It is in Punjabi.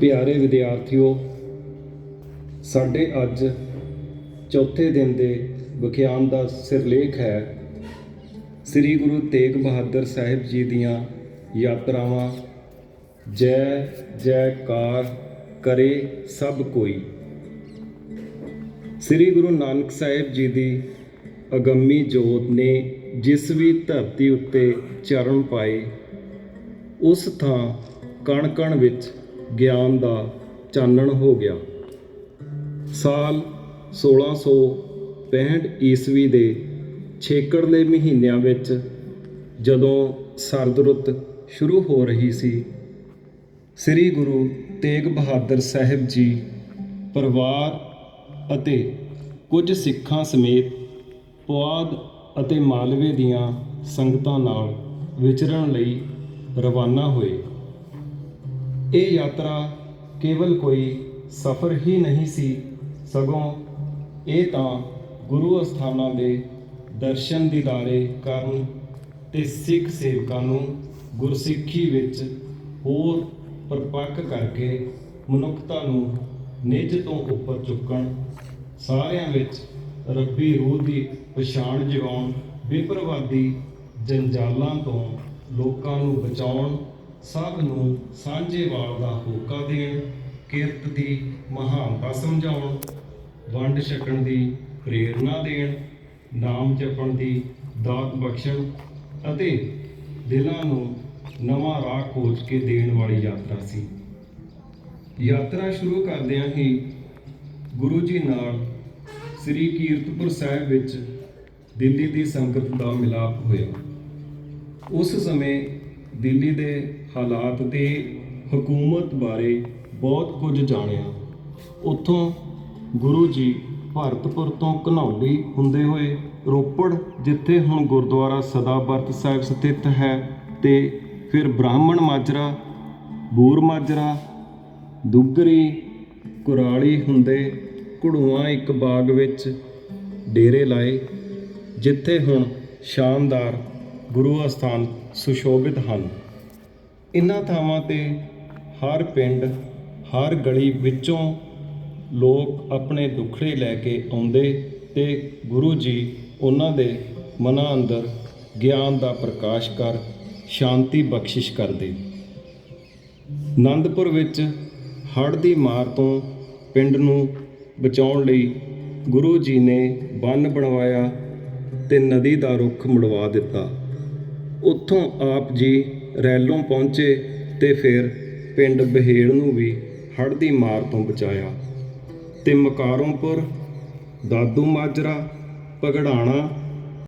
ਪਿਆਰੇ ਵਿਦਿਆਰਥੀਓ, ਸਾਡੇ ਅੱਜ ਚੌਥੇ ਦਿਨ ਦੇ ਵਿਖਿਆਨ ਦਾ ਸਿਰਲੇਖ ਹੈ, ਸ੍ਰੀ ਗੁਰੂ ਤੇਗ ਬਹਾਦਰ ਸਾਹਿਬ ਜੀ ਦੀਆਂ ਯਾਤਰਾਵਾਂ। ਜੈ, ਜੈਕਾਰ ਕਰੇ ਸਭ ਕੋਈ। ਸ੍ਰੀ ਗੁਰੂ ਨਾਨਕ ਸਾਹਿਬ ਜੀ ਦੀ ਅਗੰਮੀ ਜੋਤ ਨੇ ਜਿਸ ਵੀ ਧਰਤੀ ਉੱਤੇ ਚਰਨ ਪਾਏ, ਉਸ ਥਾਂ ਕਣ ਕਣ ਵਿੱਚ ਗਿਆਨ ਦਾ ਚਾਨਣ ਹੋ ਗਿਆ। ਸਾਲ 1665 ਈਸਵੀ ਦੇ ਛੇਕੜ ਦੇ ਮਹੀਨਿਆਂ ਵਿੱਚ ਜਦੋਂ ਸਰਦ ਰੁੱਤ ਸ਼ੁਰੂ ਹੋ ਰਹੀ ਸੀ, ਸ੍ਰੀ ਗੁਰੂ ਤੇਗ ਬਹਾਦਰ ਸਾਹਿਬ ਜੀ, ਪਰਿਵਾਰ ਅਤੇ ਕੁਝ ਸਿੱਖਾਂ ਸਮੇਤ ਪੁਆਧ ਅਤੇ ਮਾਲਵੇ ਦੀਆਂ ਸੰਗਤਾਂ ਨਾਲ ਵਿਚਰਨ ਲਈ ਰਵਾਨਾ ਹੋਏ। ਇਹ ਯਾਤਰਾ ਕੇਵਲ ਕੋਈ ਸਫ਼ਰ ਹੀ ਨਹੀਂ ਸੀ, ਸਗੋਂ ਇਹ ਤਾਂ ਗੁਰੂ ਅਸਥਾਨਾਂ ਦੇ ਦਰਸ਼ਨ ਦੀਦਾਰੇ ਕਰਨ ਤੇ ਸਿੱਖ ਸੇਵਕਾਂ ਨੂੰ ਗੁਰਸਿੱਖੀ ਵਿੱਚ ਹੋਰ ਪਰਪੱਕ ਕਰਕੇ ਮਨੁੱਖਤਾ ਨੂੰ ਨਿੱਜ ਤੋਂ ਉੱਪਰ ਚੁੱਕਣ, ਸਾਰਿਆਂ ਵਿੱਚ ਰੱਬੀ ਰੂਹ ਦੀ ਪਛਾਣ ਜਗਾਉਣ ਬੇਪਰਵਾਦੀ ਜੰਜਾਲਾਂ ਤੋਂ ਲੋਕਾਂ ਨੂੰ ਬਚਾਉਣ ਸਭ ਨੂੰ ਸਾਂਝੇ ਵਾਲ ਦਾ ਹੋਕਾ ਦੇਣ, ਕਿਰਤ ਦੀ ਮਹਾਨਤਾ ਸਮਝਾਉਣ, ਵੰਡ ਛਕਣ ਦੀ ਪ੍ਰੇਰਣਾ ਦੇਣ, ਨਾਮ ਜਪਣ ਦੀ ਦਾਤ ਬਖਸ਼ਣ ਅਤੇ ਦਿਲਾਂ ਨੂੰ ਨਵਾਂ ਰਾਹ ਖੋਜ ਕੇ ਦੇਣ ਵਾਲੀ ਯਾਤਰਾ ਸੀ। ਯਾਤਰਾ ਸ਼ੁਰੂ ਕਰਦਿਆਂ ਹੀ ਗੁਰੂ ਜੀ ਨਾਲ ਸ੍ਰੀ ਕੀਰਤਪੁਰ ਸਾਹਿਬ ਵਿੱਚ ਦਿੱਲੀ ਦੀ ਸੰਗਤ ਦਾ ਮਿਲਾਪ ਹੋਇਆ। ਉਸ ਸਮੇਂ ਦਿੱਲੀ ਦੇ ਹਾਲਾਤ ਤੇ ਹਕੂਮਤ ਬਾਰੇ ਬਹੁਤ ਕੁਝ ਜਾਣਿਆ। ਉੱਥੋਂ ਗੁਰੂ ਜੀ ਭਾਰਤਪੁਰ ਤੋਂ ਘਨੌਲੀ ਹੁੰਦੇ ਹੋਏ ਰੋਪੜ, ਜਿੱਥੇ ਹੁਣ ਗੁਰਦੁਆਰਾ ਸਦਾਬਰਤ ਸਾਹਿਬ ਸਥਿਤ ਹੈ ਤੇ ਫਿਰ ਬ੍ਰਾਹਮਣ ਮਾਜਰਾ, ਬੂਰ ਮਾਜਰਾ, ਦੁੱਗਰੀ, ਕੁਰਾਲੀ ਹੁੰਦੇ ਘੜੂਆਂ ਇੱਕ ਬਾਗ ਵਿੱਚ ਡੇਰੇ ਲਾਏ, ਜਿੱਥੇ ਹੁਣ ਸ਼ਾਨਦਾਰ ਗੁਰੂ ਅਸਥਾਨ ਸੁਸ਼ੋਭਿਤ ਹਨ। ਇਨ੍ਹਾਂ ਥਾਵਾਂ ਤੇ ਹਰ ਪਿੰਡ, ਹਰ ਗਲੀ ਵਿੱਚੋਂ ਲੋਕ ਆਪਣੇ ਦੁੱਖੜੇ ਲੈ ਕੇ ਆਉਂਦੇ ਤੇ ਗੁਰੂ ਜੀ ਉਹਨਾਂ ਦੇ ਮਨਾਂ ਅੰਦਰ ਗਿਆਨ ਦਾ ਪ੍ਰਕਾਸ਼ ਕਰ ਸ਼ਾਂਤੀ ਬਖਸ਼ਿਸ਼ ਕਰਦੇ। ਆਨੰਦਪੁਰ ਵਿੱਚ ਹੜ੍ਹ ਦੀ ਮਾਰ ਤੋਂ ਪਿੰਡ ਨੂੰ ਬਚਾਉਣ ਲਈ ਗੁਰੂ ਜੀ ਨੇ ਬੰਨ ਬਣਵਾਇਆ ਤੇ ਨਦੀ ਦਾ ਰੁੱਖ ਮੁੜਵਾ ਦਿੱਤਾ। ਉੱਥੋਂ ਆਪ ਜੀ ਰੈਲੋਂ ਪਹੁੰਚੇ ਤੇ ਫਿਰ ਪਿੰਡ ਬਹੇੜ ਨੂੰ ਵੀ ਹੜ੍ਹ ਦੀ ਮਾਰ ਤੋਂ ਬਚਾਇਆ ਤੇ ਮਕਾਰੋਂਪੁਰ, ਦਾਦੂ ਮਾਜਰਾ ਪਗੜਾਣਾ